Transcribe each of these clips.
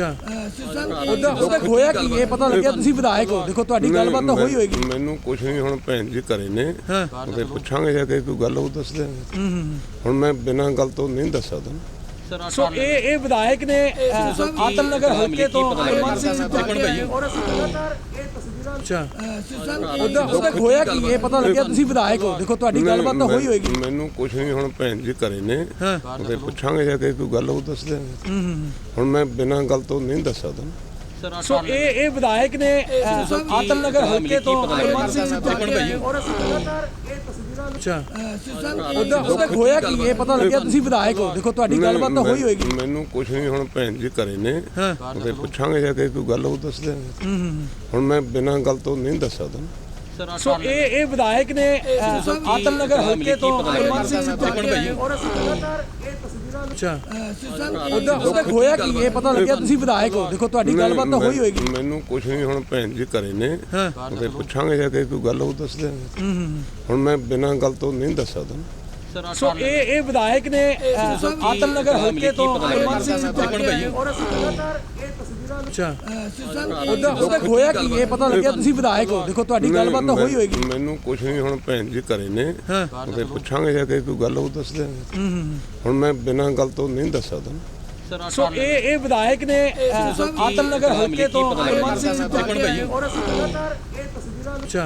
ਅੱਛਾ। ਉਹਦਾ ਉਹਦਾ ਹੋਇਆ ਕੀ ਇਹ ਪਤਾ ਲੱਗਿਆ ਤੁਸੀਂ ਵਿਧਾਇਕ ਹੋ। ਦੇਖੋ ਤੁਹਾਡੀ ਗੱਲਬਾਤ ਤਾਂ ਹੋਈ ਹੋਏਗੀ। ਮੈਨੂੰ ਕੁਝ ਨਹੀਂ ਹੁਣ ਭੈਣ ਜੀ ਘਰੇ ਨੇ। ਹਾਂ। ਉਹਦੇ ਪੁੱਛਾਂਗੇ ਜਾ ਕੇ ਕੋਈ ਗੱਲ ਉਹ ਦੱਸ ਦੇ ਹੁਣ ਮੈਂ ਬਿਨਾਂ ਗੱਲ ਤੋਂ ਨਹੀਂ ਦੱਸ ਸਕਦਾ। ਸੋ ਇਹ ਇਹ ਵਿਧਾਇਕ ਨੇ ਆਤਮ ਨਗਰ ਹਲਕੇ ਤੋਂ ਹਰਮਨ ਸਿੰਘ ਚੱਕੇ ਔਰ ਲਗਾਤਾਰ ਇਹ ਤਸਵੀਰਾਂ ਅੱਛਾ। ਉਹਦਾ ਉਹਦਾ ਹੋਇਆ ਕੀ? ਇਹ ਪਤਾ ਲੱਗਿਆ ਤੁਸੀਂ ਵਿਧਾਇਕ ਹੋ। ਦੇਖੋ ਤੁਹਾਡੀ ਗੱਲਬਾਤ ਤਾਂ ਹੋਈ ਹੋਏਗੀ। ਮੈਨੂੰ ਕੁਝ ਨਹੀਂ ਹੁਣ ਭੈਣ ਜੀ ਘਰੇ ਨੇ ਹਾਂ। ਉਹਦੇ ਪੁੱਛਾਂਗੇ ਜਾ ਕੇ ਕੋਈ ਗੱਲ ਉਹ ਦੱਸ ਦੇ ਹੁਣ ਮੈਂ ਬਿਨਾਂ ਗੱਲ ਤੋਂ ਨਹੀਂ ਦੱਸ ਸਕਦਾ। ਸੋ ਇਹ ਇਹ ਵਿਧਾਇਕ ਨੇ ਆਤਮ ਨਗਰ ਹਲਕੇ ਤੋਂ ਹਰਮਨ ਸਿੰਘ ਚੱਕੇ ਔਰ ਲਗਾਤਾਰ ਇਹ ਤਸਵੀਰਾਂ ਅੱਛਾ। ਉਹਦਾ ਉਹਦਾ ਹੋਇਆ ਕੀ? ਇਹ ਪਤਾ ਲੱਗਿਆ ਤੁਸੀਂ ਵਿਧਾਇਕ ਹੋ। ਦੇਖੋ ਤੁਹਾਡੀ ਗੱਲਬਾਤ ਤਾਂ ਹੋਈ ਹੋਏਗੀ। ਮੈਨੂੰ ਕੁਝ ਨਹੀਂ ਹੁਣ ਭੈਣ ਜੀ ਘਰੇ ਨੇ। ਹਾਂ। ਉਹਦੇ ਪੁੱਛਾਂਗੇ ਜਾ ਕੇ ਕੋਈ ਗੱਲ ਉਹ ਦੱਸ ਦੇ ਹੁਣ ਮੈਂ ਬਿਨਾਂ ਗੱਲ ਤੋਂ ਨਹੀਂ ਦੱਸ ਸਕਦਾ। ਸੋ ਇਹ ਇਹ ਵਿਧਾਇਕ ਨੇ ਆਤਮ ਨਗਰ ਹਲਕੇ ਤੋਂ ਹਰਮਨ ਸਿੰਘ ਚੱਕੇ ਔਰ ਤਸਵੀਰਾਂ ਅੱਛਾ। ਉਹਦਾ ਉਹਦਾ ਹੋਇਆ ਕੀ ਇਹ? ਪਤਾ ਲੱਗਿਆ ਤੁਸੀਂ ਵਿਧਾਇਕ ਹੋ। ਦੇਖੋ ਤੁਹਾਡੀ ਗੱਲਬਾਤ ਤਾਂ ਹੋਈ ਹੋਏਗੀ। ਮੈਨੂੰ ਕੁਝ ਨਹੀਂ ਹੁਣ ਭੈਣ ਜੀ ਘਰੇ ਨੇ। ਹਾਂ। ਉਹਦੇ ਪੁੱਛਾਂਗੇ ਜਾ ਕੇ ਕੋਈ ਗੱਲ ਉਹ ਦੱਸ ਦੇ ਹੁਣ ਮੈਂ ਬਿਨਾਂ ਗੱਲ ਤੋਂ ਨਹੀਂ ਦੱਸ ਸਕਦਾ। ਸੋ ਇਹ ਇਹ ਵਿਧਾਇਕ ਨੇ ਆਤਮ ਨਗਰ ਹਲਕੇ ਤੋਂ ਹਰਮਨ ਸਿੰਘ ਚੱਕੇ ਔਰ ਲਗਾਤਾਰ ਇਹ ਤਸਵੀਰਾਂ ਅੱਛਾ। ਉਹਦਾ ਉਹਦਾ ਹੋਇਆ ਕੀ ਇਹ ਪਤਾ ਲੱਗਿਆ ਤੁਸੀਂ ਵਿਧਾਇਕ ਹੋ। ਦੇਖੋ ਤੁਹਾਡੀ ਗੱਲਬਾਤ ਤਾਂ ਹੋਈ ਹੋਏਗੀ। ਮੈਨੂੰ ਕੁਝ ਨਹੀਂ ਹੁਣ ਭੈਣ ਜੀ ਘਰੇ ਨੇ। ਹਾਂ। ਉਹਦੇ ਪੁੱਛਾਂਗੇ ਜਾ ਕੇ ਕੋਈ ਗੱਲ ਉਹ ਦੱਸ ਦੇ ਹੁਣ ਮੈਂ ਬਿਨਾਂ ਗੱਲ ਤੋਂ ਨਹੀਂ ਦੱਸ ਸਕਦਾ। ਸੋ ਇਹ ਇਹ ਵਿਧਾਇਕ ਨੇ ਆਤਮ ਨਗਰ ਹਲਕੇ ਤੋਂ ਹਰਮਨ ਸਿੰਘ ਚੱਕੇ ਔਰ ਲਗਾਤਾਰ ਇਹ ਤਸਵੀਰਾਂ ਅੱਛਾ।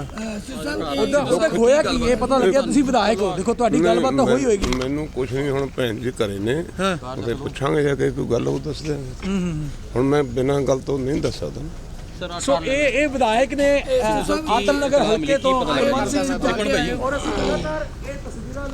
ਉਹਦਾ ਉਹਦਾ ਹੋਇਆ ਕੀ ਇਹ ਪਤਾ ਲੱਗਿਆ ਤੁਸੀਂ ਵਿਧਾਇਕ ਹੋ। ਦੇਖੋ ਤੁਹਾਡੀ ਗੱਲਬਾਤ ਤਾਂ ਹੋਈ ਹੋਏਗੀ। ਮੈਨੂੰ ਕੁਝ ਨਹੀਂ ਹੁਣ ਭੈਣ ਜੀ ਘਰੇ ਨੇ। ਹਾਂ। ਉਹਦੇ ਪੁੱਛਾਂਗੇ ਜਾ ਕੇ ਕੋਈ ਗੱਲ ਉਹ ਦੱਸ ਦੇ। ਹੁਣ ਮੈਂ ਬਿਨਾਂ ਗੱਲ ਤੋਂ ਨਹੀਂ ਦੱਸ ਸਕਦਾ। ਸੋ ਇਹ ਇਹ ਵਿਧਾਇਕ ਨੇ ਆਤਮ ਨਗਰ ਹਲਕੇ ਤੋਂ ਹਰਮਨ ਸਿੰਘ ਔਰ ਲਗਾਤਾਰ ਇਹ ਤਸਵੀਰਾਂ